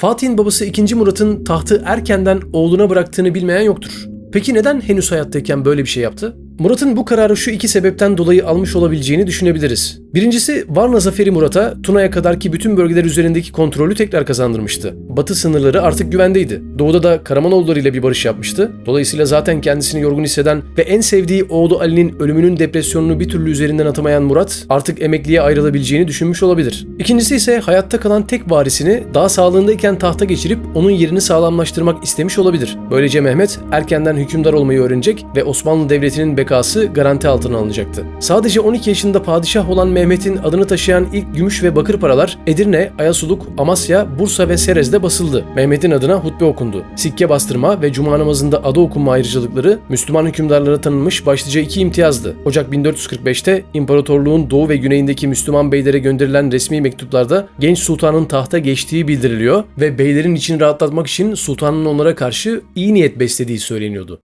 Fatih'in babası 2. Murat'ın tahtı erkenden oğluna bıraktığını bilmeyen yoktur. Peki neden henüz hayattayken böyle bir şey yaptı? Murat'ın bu kararı şu iki sebepten dolayı almış olabileceğini düşünebiliriz. Birincisi Varna zaferi Murat'a Tuna'ya kadarki bütün bölgeler üzerindeki kontrolü tekrar kazandırmıştı. Batı sınırları artık güvendeydi. Doğuda da Karamanoğulları ile bir barış yapmıştı. Dolayısıyla zaten kendisini yorgun hisseden ve en sevdiği oğlu Ali'nin ölümünün depresyonunu bir türlü üzerinden atamayan Murat artık emekliye ayrılabileceğini düşünmüş olabilir. İkincisi ise hayatta kalan tek varisini daha sağlığındayken tahta geçirip onun yerini sağlamlaştırmak istemiş olabilir. Böylece Mehmet erkenden hükümdar olmayı öğrenecek ve Osmanlı Devleti'nin bekası garanti altına alınacaktı. Sadece 12 yaşında padişah olan Mehmet'in adını taşıyan ilk gümüş ve bakır paralar Edirne, Ayasuluk, Amasya, Bursa ve Serez'de basıldı. Mehmet'in adına hutbe okundu. Sikke bastırma ve cuma namazında adı okunma ayrıcalıkları Müslüman hükümdarlara tanınmış başlıca iki imtiyazdı. Ocak 1445'te imparatorluğun doğu ve güneyindeki Müslüman beylere gönderilen resmi mektuplarda genç sultanın tahta geçtiği bildiriliyor ve beylerin için rahatlatmak için sultanın onlara karşı iyi niyet beslediği söyleniyordu.